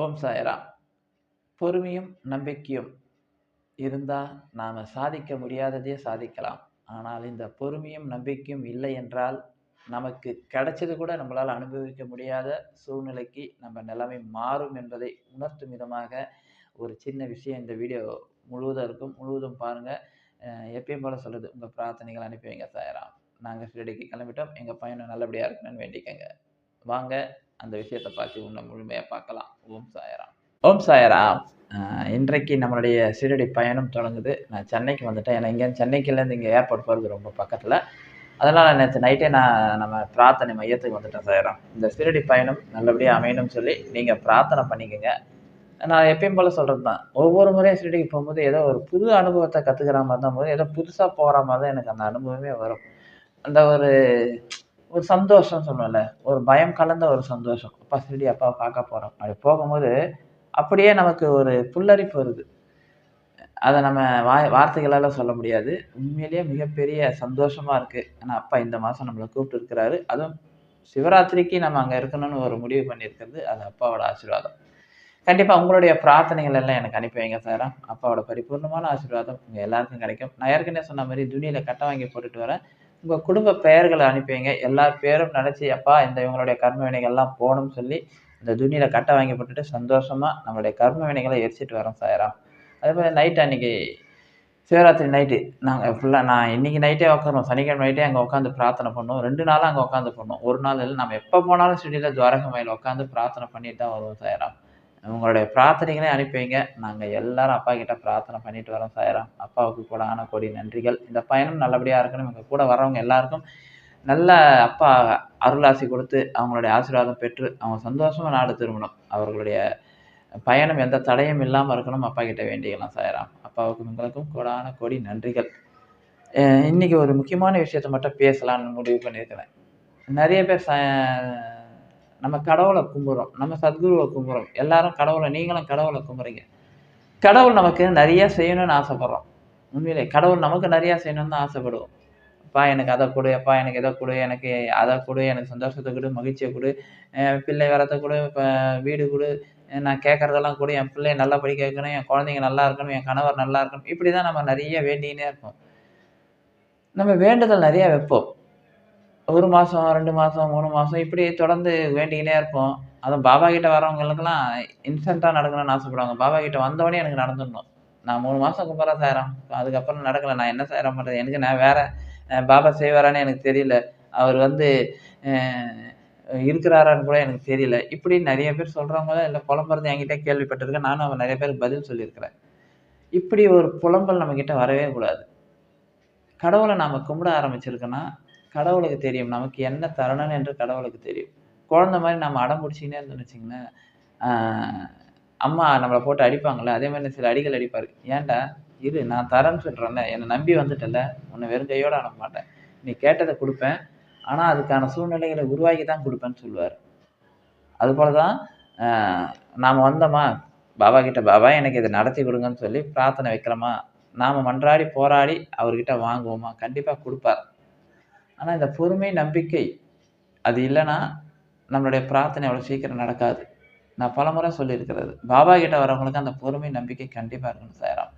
ஓம் சாய்ராம் பொறுமையும் நம்பிக்கையும் இருந்தால் நாம் சாதிக்க முடியாததையே சாதிக்கலாம். ஆனால் இந்த பொறுமையும் நம்பிக்கையும் இல்லை என்றால் நமக்கு கிடைச்சது கூட நம்மளால் அனுபவிக்க முடியாத சூழ்நிலைக்கு நம்ம நிலைமை மாறும் என்பதை உணர்த்தும் விதமாக ஒரு சின்ன விஷயம் இந்த வீடியோ முழுவதும் இருக்கும். முழுவதும் பாருங்கள் எப்பயும் போல் சொல்லுது உங்கள் பிரார்த்தனைகள் அனுப்பி வைங்க சாயராம் நாங்கள் ஷிரடிக்கு கிளம்பிட்டோம். எங்கள் பையனும் நல்லபடியாக இருக்கணும்னு வேண்டிக்கங்க. வாங்க. அந்த விஷயத்தை பார்த்து இன்னும் முழுமையாக பார்க்கலாம். ஓம் சாயராம். ஓம் சாயராம். இன்றைக்கு நம்மளுடைய சீரடி பயணம் தொடங்குது. நான் சென்னைக்கு வந்துட்டேன். ஏன்னா இங்கே சென்னைக்குலேருந்து இங்கே ஏர்போர்ட் போகிறது ரொம்ப பக்கத்தில். அதனால் நேற்று நைட்டே நான் நம்ம பிரார்த்தனை மையத்துக்கு வந்துட்டேன் சாயராம். இந்த சீரடி பயணம் நல்லபடியாக அமையணும்னு சொல்லி நீங்கள் பிரார்த்தனை பண்ணிக்கோங்க. நான் எப்பயும் போல் சொல்கிறது தான் ஒவ்வொரு முறையும் ஷிரடிக்கு போகும்போது ஏதோ ஒரு புது அனுபவத்தை கற்றுக்கிற மாதிரி தான். போது ஏதோ புதுசாக போகிற மாதிரி தான் எனக்கு அந்த அனுபவமே வரும். அந்த ஒரு ஒரு சந்தோஷம் சொல்லுவேன்ல. ஒரு பயம் கலந்த ஒரு சந்தோஷம். அப்பா சரி அப்பாவை பார்க்க போகிறோம் அப்படி போகும்போது அப்படியே நமக்கு ஒரு புல்லரிப்பு வருது. அதை நம்ம வாய் வார்த்தைகளால் சொல்ல முடியாது. உண்மையிலேயே மிகப்பெரிய சந்தோஷமாக இருக்குது ஏன்னா அப்பா இந்த மாதம் நம்மளை கூப்பிட்டு இருக்கிறாரு. அதுவும் சிவராத்திரிக்கு நம்ம அங்கே இருக்கணும்னு ஒரு முடிவு பண்ணியிருக்கிறது அது அப்பாவோட ஆசீர்வாதம். கண்டிப்பாக உங்களுடைய பிரார்த்தனைகள் எல்லாம் எனக்கு அனுப்பி வைங்க சாரா. அப்பாவோட பரிபூர்ணமான ஆசீர்வாதம் உங்கள் எல்லாருக்கும் கிடைக்கும். நான் ஏற்கனவே சொன்ன மாதிரி துணியில் கட்ட வாங்கி போட்டுட்டு வரேன். உங்கள் குடும்ப பெயர்களை அனுப்பி வைங்க எல்லா பேரும் நினச்சி அப்பா இந்த இவங்களுடைய கர்ம வினைகள்லாம் போகணும்னு சொல்லி இந்த துணியில் கட்டை வாங்கி போட்டுட்டு சந்தோஷமாக நம்மளுடைய கர்ம வினைகளை எரிச்சிட்டு வரோம் சாயராம் அதே போல் நைட் அன்றைக்கி சிவராத்திரி நைட்டு நாங்கள் ஃபுல்லாக நான் இன்றைக்கி நைட்டே உட்காருவோம் சனிக்கிழமை நைட்டே அங்கே உட்காந்து பிரார்த்தனை பண்ணுவோம். ரெண்டு நாளாக அங்கே உட்காந்து பண்ணுவோம். ஒரு நாள் இல்லை நம்ம எப்போ போனாலும் ஸ்டுடியோவில் துவாரகமையில் உட்காந்து பிரார்த்தனை பண்ணிட்டு தான் வருவோம் சாயராம் உங்களுடைய பிரார்த்தனைகளே அனுப்பி வைங்க நாங்கள் எல்லாரும் அப்பா கிட்ட பிரார்த்தனை பண்ணிட்டு வரோம் சாயராம் அப்பாவுக்கு கூட ஆன கோடி நன்றிகள். இந்த பயணம் நல்லபடியாக இருக்கணும். எங்கள் கூட வரவங்க எல்லாருக்கும் நல்ல அப்பா அருளாசி கொடுத்து அவங்களுடைய ஆசீர்வாதம் பெற்று அவங்க சந்தோஷமாக நாடு திரும்பணும். அவர்களுடைய பயணம் எந்த தடையும் இல்லாமல் இருக்கணும். அப்பா கிட்ட வேண்டிக்கலாம் சாயராம் அப்பாவுக்கும் எங்களுக்கும் கூடான கோடி நன்றிகள். இன்றைக்கி இன்னைக்கு ஒரு முக்கியமான விஷயத்த மட்டும் பேசலாம்னு முடிவு பண்ணியிருக்கிறேன். நிறைய பேர் ச நம்ம கடவுளை கும்பிட்றோம் நம்ம சத்குருவை கும்பிட்றோம் எல்லாரும் கடவுளை நீங்களும் கடவுளை கும்பிட்றீங்க கடவுள் நமக்கு நிறைய செய்யணும்னு ஆசைப்பட்றோம். உண்மையிலே கடவுள் நமக்கு நிறையா செய்யணும்னு தான் ஆசைப்படுவோம். அப்பா எனக்கு அதை கொடு அப்பா எனக்கு இதை கொடு எனக்கு அதை கொடு எனக்கு சந்தோஷத்தை கொடு மகிழ்ச்சியை கொடு பிள்ளை வரத்தை கொடு இப்போ வீடு கொடு நான் கேட்குறதெல்லாம் கூட என் பிள்ளைய நல்லா படிக்க வைக்கணும் என் குழந்தைங்க நல்லா இருக்கணும் என் கணவர் நல்லா இருக்கணும் இப்படி தான் நம்ம நிறைய வேண்டிக்கினே இருப்போம். நம்ம வேண்டுதல் நிறையா வைப்போம். ஒரு மாதம் ரெண்டு மாதம் மூணு மாதம் இப்படி தொடர்ந்து வேண்டிக்கினே இருப்போம். அதுவும் பாபா கிட்ட வரவங்களுக்குலாம் இன்ஸ்டண்ட்டாக நடக்கணும்னு ஆசைப்படுவாங்க. பாபா கிட்ட வந்தவொடனே எனக்கு நடந்துடணும். நான் மூணு மாதம் கும்பிட்றேன் சாயிரம் அதுக்கப்புறம் நடக்கலை. நான் என்ன சாயிரம் பண்ணுறது எனக்கு நான் வேற பாபா செய்வாரான்னு எனக்கு தெரியல. அவர் வந்து இருக்கிறாரான்னு கூட எனக்கு தெரியல. இப்படி நிறைய பேர் சொல்கிறவங்க இல்லை புலம்புறது என்கிட்ட கேள்விப்பட்டிருக்கேன். நானும் அவன் நிறைய பேர் பதில் சொல்லியிருக்கிறேன். இப்படி ஒரு புலம்பல் நம்மக்கிட்ட வரவே கூடாது. கடவுளை நாம் கும்பிட ஆரம்பிச்சிருக்கோன்னா கடவுளுக்கு தெரியும். நமக்கு என்ன தரணும் என்று கடவுளுக்கு தெரியும். குழந்த மாதிரி நம்ம அடம் பிடிச்சிக்கினே இருந்தோம்னு வச்சிங்களேன் அம்மா நம்மளை போட்டு அடிப்பாங்கள்ல அதே மாதிரி சில அடிகள் அடிப்பார். ஏன்டா? இரு நான் தரேன்னு சொல்கிறேன்ல என்னை நம்பி வந்துட்டல உன்னை வெறும் கையோடு அனுப்ப மாட்டேன். நீ கேட்டதை கொடுப்பேன். ஆனால் அதுக்கான சூழ்நிலைகளை உருவாக்கி தான் கொடுப்பேன்னு சொல்லுவார். அதுபோல தான் நாம் வந்தோமா? பாபா கிட்ட பாபா எனக்கு இதை நடத்தி கொடுங்கன்னு சொல்லி பிரார்த்தனை வைக்கிறோமா நாம் மன்றாடி போராடி அவர்கிட்ட வாங்குவோமா? கண்டிப்பாக கொடுப்பார். ஆனால் இந்த பொறுமை நம்பிக்கை அது இல்லைன்னா நம்மளுடைய பிரார்த்தனை அவ்வளோ சீக்கிரம் நடக்காது. நான் பலமுறை சொல்லியிருக்கிறது. பாபா கிட்ட வரவங்களுக்கு அந்த பொறுமை நம்பிக்கை கண்டிப்பாக இருக்கணும் சாயராம்.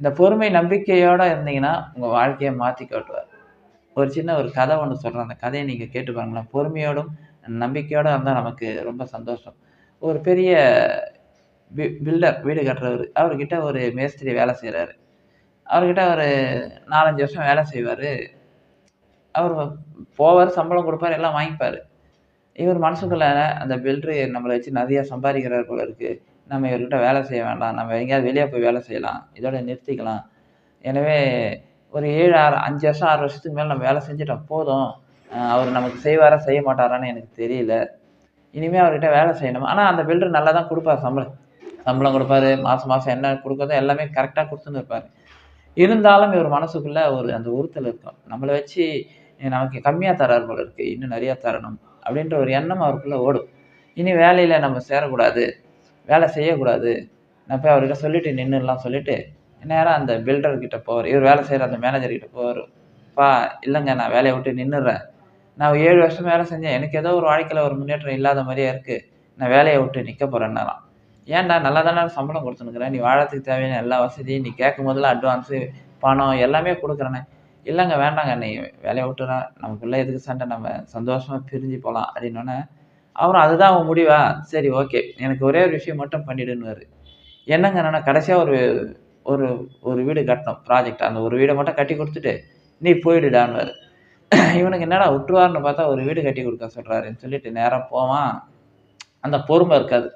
இந்த பொறுமை நம்பிக்கையோடு இருந்தீங்கன்னா உங்கள் வாழ்க்கையை மாற்றி காட்டுவார் ஒரு சின்ன ஒரு கதை ஒன்று சொல்கிறேன் அந்த கதையை நீங்கள் கேட்டு பாருங்களேன். பொறுமையோடும் நம்பிக்கையோடு இருந்தால் நமக்கு ரொம்ப சந்தோஷம். ஒரு பெரிய பி பில்டர் வீடு கட்டுறவர். அவர்கிட்ட ஒரு மேஸ்திரி வேலை செய்கிறாரு அவர்கிட்ட ஒரு நாலஞ்சு வருஷம் வேலை செய்வார். அவர் போவார் சம்பளம் கொடுப்பார் எல்லாம் வாங்கிப்பார். இவர் மனசுக்குள்ள அந்த பில்டரு நம்மளை வச்சு நிறையா சம்பாதிக்கிறார் போல இருக்குது நம்ம இவர்கிட்ட வேலை செய்ய வேண்டாம். நம்ம எங்கேயாவது வெளியே போய் வேலை செய்யலாம். இதோட நிறுத்திக்கலாம். எனவே ஒரு ஏழு ஆறு அஞ்சு வருஷம் ஆறு வருஷத்துக்கு மேலே நம்ம வேலை செஞ்சுட்டோம் போதும். அவர் நமக்கு செய்வாரா செய்ய மாட்டாரான்னு எனக்கு தெரியல. இனிமேல் அவர்கிட்ட வேலை செய்யணும். ஆனால் அந்த பில்டர் நல்லா தான் கொடுப்பார் சம்பளம் சம்பளம் கொடுப்பாரு. மாதம் மாதம் என்ன கொடுக்குறதோ எல்லாமே கரெக்டாக கொடுத்துன்னு இருப்பார். இருந்தாலும் இவர் மனசுக்குள்ளே ஒரு அந்த உறுத்தல் இருக்கும். நம்மளை வச்சு நமக்கு கம்மியாக தரார் போல இருக்குது இன்னும் நிறையா தரணும். அப்படின்ற ஒரு எண்ணம் அவருக்குள்ளே ஓடும். இனி வேலையில் நம்ம சேரக்கூடாது. வேலை செய்யக்கூடாது. நான் போய் அவர்கிட்ட சொல்லிவிட்டு நின்றுலாம் சொல்லிவிட்டு நேராக அந்த பில்டர்கிட்ட போவார். இவர் வேலை செய்கிற அந்த மேனேஜர்கிட்ட போவார். பா இல்லைங்க நான் வேலையை விட்டு நின்றுறேன் நான் ஏழு வருஷம் வேலை செஞ்சேன். எனக்கு ஏதோ ஒரு வாழ்க்கையில் ஒரு முன்னேற்றம் இல்லாத மாதிரியே இருக்குது நான் வேலையை விட்டு நிற்க போகிறேன்னாலாம் ஏன்டா நல்லா தானே சம்பளம் கொடுத்துனுக்குறேன் நீ வாழத்துக்கு தேவையான எல்லா வசதியும் நீ கேட்கும் போதெல்லாம் அட்வான்ஸு பணம் எல்லாமே கொடுக்குறேனே. இல்லைங்க வேண்டாங்க. நீ வேலையை விட்டுறா. நமக்குள்ளே எதுக்கு சண்டை? நம்ம சந்தோஷமாக பிரிஞ்சு போகலாம் அப்படின்னோடனே அவரும் அதுதான் அவன் முடிவா? சரி ஓகே. எனக்கு ஒரே ஒரு விஷயம் மட்டும் பண்ணிடுன்னுவார். என்னங்க நான் கடைசியாக ஒரு ஒரு ஒரு வீடு கட்டணும் ப்ராஜெக்ட் அந்த ஒரு வீடை மட்டும் கட்டி கொடுத்துட்டு நீ போயிடுடான்னுவார். இவனுக்கு என்னடா விட்டுருவாருன்னு பார்த்தா ஒரு வீடு கட்டி கொடுக்க சொல்கிறாருன்னு சொல்லிட்டு நேராக போவான். அந்த பொறுமை இருக்காது.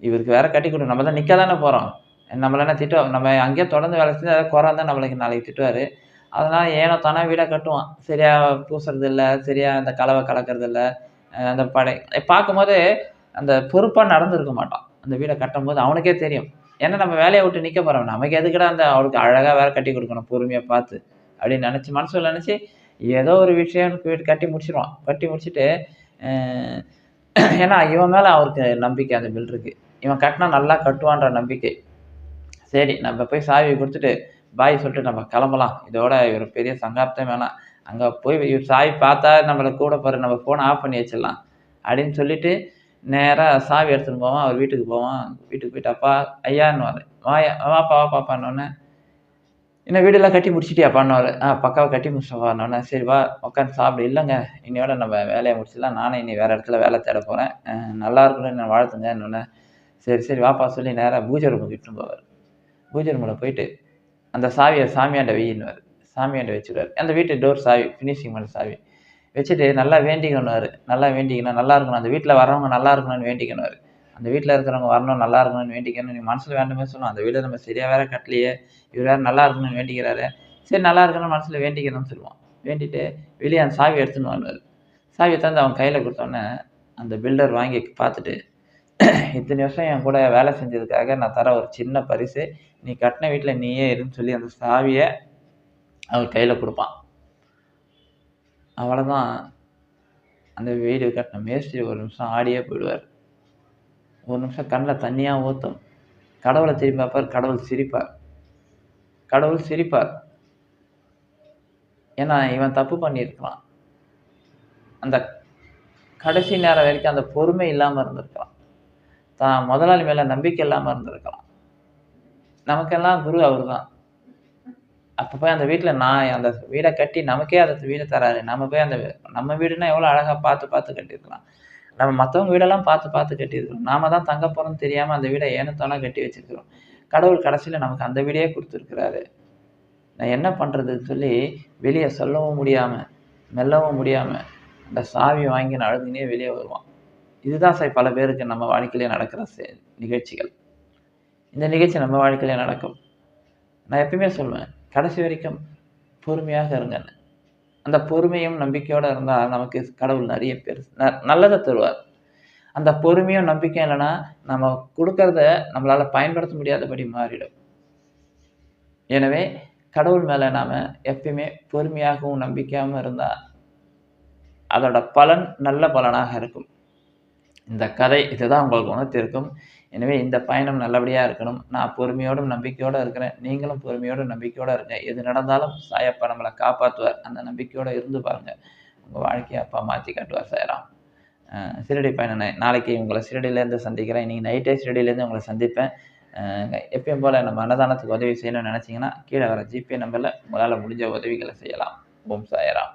இவருக்கு வேற கட்டி கொடு. நம்ம தான் நிற்க தானே போகிறோம் நம்மள என்ன திட்டுவோம் நம்ம அங்கேயே தொடர்ந்து வேலை செஞ்சு ஏதாவது குறை நம்மளுக்கு நாளைக்கு திட்டுவார். அதனால் ஏனோ தானே வீடை கட்டுவான். சரியாக பூசுறது இல்லை சரியாக அந்த கலவை கலக்கிறது இல்லை அந்த படை. பார்க்கும்போது அந்த பொறுப்பாக நடந்துருக்க மாட்டான். அந்த வீடை கட்டும் போது அவனுக்கே தெரியும். ஏன்னா நம்ம வேலையை விட்டு நிற்க போகிறோம் நமக்கு எதுக்கடா அந்த அவளுக்கு அழகாக வேற கட்டி கொடுக்கணும் பொறுமையாக பார்த்து அப்படின்னு நினச்சி மனசுல நினச்சி ஏதோ ஒரு விஷயம் வீடு கட்டி முடிச்சிடுவான் கட்டி முடிச்சுட்டு ஏன்னா இவன் மேலே அவருக்கு நம்பிக்கை அந்த பில்டருக்கு இவன் கட்டினா நல்லா கட்டுவான்ற நம்பிக்கை. சரி நம்ம போய் சாவி கொடுத்துட்டு பாய் சொல்லிட்டு நம்ம கிளம்பலாம். இதோட இவர் பெரிய சங்காப்தம் வேணாம். அங்கே போய் சாய் சாவி பார்த்தா நம்மளை கூட போகிற நம்ம ஃபோனை ஆஃப் பண்ணி வச்சிடலாம். அப்படின்னு சொல்லிட்டு நேராக சாவி எடுத்துன்னு போவான். அவர் வீட்டுக்கு போவான். வீட்டுக்கு போயிட்டு அப்பா ஐயான்னு வாயா வாப்பா வா பாப்பான்னொன்னே என்ன வீடெல்லாம் கட்டி முடிச்சிட்டியாப்பான்னு ஆ பக்காவை கட்டி முடிச்சவான்னொன்னே சரி வா உட்காந்து சாப்பிடு. இல்லைங்க இன்னையோட நம்ம வேலையை முடிச்சிடலாம். நானே இனி வேறு இடத்துல வேலை தேட போகிறேன் நல்லா இருக்கணும்னு நான் வாழ்த்துங்கன்னொன்னே சரி சரி வாப்பா சொல்லி நேராக பூஜை ரூமுக்கு இட்டுன்னு போவார். பூஜை ரூமில் போயிட்டு அந்த சாவியை சாமியாண்ட வெயின்னுவார் சாமியாண்ட வச்சுருவார் அந்த வீட்டு டோர் சாவி ஃபினிஷிங் பண்ண சாவி. வச்சுட்டு நல்லா வேண்டிக்கணுவார் நல்லா வேண்டிக்கணும் நல்லா இருக்கணும். அந்த வீட்டில் வரவங்க நல்லா இருக்கணும்னு வேண்டிக்கணுவார் அந்த வீட்டில் இருக்கிறவங்க வரணும் நல்லா இருக்கணும்னு வேண்டிக்கணும் நீ மனசில் வேண்டுமே சொல்லணும். அந்த வீடை நம்ம சரியாக வேற கட்டலையே. இவர் வேறு நல்லா இருக்கணும்னு வேண்டிக்கிறாரு. சரி நல்லா இருக்கணும்னு மனசில் வேண்டிக்கணும்னு சொல்லுவான். வேண்டிட்டு வெளியே அந்த சாவி எடுத்துன்னு வருவார் சாவியை தந்து அவன் கையில் கொடுத்தோன்னே அந்த பில்டர் வாங்கி பார்த்துட்டு இத்தனை வருஷம் என் கூட வேலை செஞ்சதுக்காக நான் தர ஒரு சின்ன பரிசு. நீ கட்டின வீட்டில் நீயே இருன்னு சொல்லி அந்த சாவியை அவர் கையில் கொடுப்பான். அவ்வளோதான் அந்த வீடு கட்டின மேஸ்திரி ஒரு நிமிஷம் ஆடியே போயிடுவார். ஒரு நிமிஷம் கண்ணில் தண்ணியாக ஊற்றும் கடவுளை திரும்பி பார்ப்பார் கடவுள் சிரிப்பார். கடவுள் சிரிப்பார். ஏன்னா இவன் தப்பு பண்ணியிருக்கலாம் அந்த கடைசி நேரம் வரைக்கும் அந்த பொறுமை இல்லாமல் இருந்திருக்கலாம் தான் முதலாளி மேலே நம்பிக்கை இல்லாமல் இருந்திருக்கலாம். நமக்கெல்லாம் குரு அவர் தான் அப்போ போய் அந்த வீட்டில் நான் அந்த வீடை கட்டி நமக்கே அந்த வீடை தராரு. நம்ம போய் அந்த நம்ம வீடுனா எவ்வளோ அழகாக பார்த்து பார்த்து கட்டியிருக்கலாம். நம்ம மற்றவங்க வீடெல்லாம் பார்த்து பார்த்து கட்டியிருக்கிறோம். நாம தான் தங்க போகிறோம்னு தெரியாமல் அந்த வீடை ஏனத்தோனா கட்டி வச்சிருக்கிறோம். கடவுள் கடைசியில் நமக்கு அந்த வீடே கொடுத்துருக்குறாரு. நான் என்ன பண்ணுறதுன்னு சொல்லி வெளியே சொல்லவும் முடியாமல் மெல்லவும் முடியாமல் அந்த சாவி வாங்கி நான் அழுதுனே வெளியே வருவான். இதுதான் சார் பல பேருக்கு நம்ம வாழ்க்கையிலே நடக்கிற நிகழ்ச்சிகள். இந்த நிகழ்ச்சி நம்ம வாழ்க்கையிலே நடக்கும். நான் எப்பயுமே சொல்லுவேன் கடைசி வரைக்கும் பொறுமையாக இருங்கன்னு. அந்த பொறுமையும் நம்பிக்கையோடு இருந்தால் நமக்கு கடவுள் நிறைய பேர் ந- நல்லதை தருவார். அந்த பொறுமையும் நம்பிக்கையும் இல்லைன்னா நம்ம கொடுக்கறத நம்மளால் பயன்படுத்த முடியாதபடி மாறிடும். எனவே கடவுள் மேலே நாம் எப்பயுமே பொறுமையாகவும் நம்பிக்கையாகவும் இருந்தால் அதோட பலன் நல்ல பலனாக இருக்கும். இந்த கதை இதுதான் உங்களுக்கு உணர்த்திருக்கும். எனவே இந்த பயணம் நல்லபடியாக இருக்கணும். நான் பொறுமையோடும் நம்பிக்கையோடு இருக்கிறேன். நீங்களும் பொறுமையோடும் நம்பிக்கையோடு இருங்க. எது நடந்தாலும் சாயப்பா நம்மளை காப்பாற்றுவார் அந்த நம்பிக்கையோடு இருந்து பாருங்கள் உங்கள் வாழ்க்கையை அப்பா மாற்றி காட்டுவார் சாயராம் அஹ் பயணம். நாளைக்கு உங்களை சிறுடியிலேருந்து சந்திக்கிறேன். இன்றைக்கி நைட்டே சிறுடியிலேருந்து உங்களை சந்திப்பேன். எப்பயும் போல் நம்ம அன்னதானத்துக்கு உதவி செய்யணும்னு நினச்சிங்கன்னா கீழே வர ஜிபே நம்பரில் உங்களால் முடிஞ்ச உதவிகளை செய்யலாம். ஓம் சாயராம்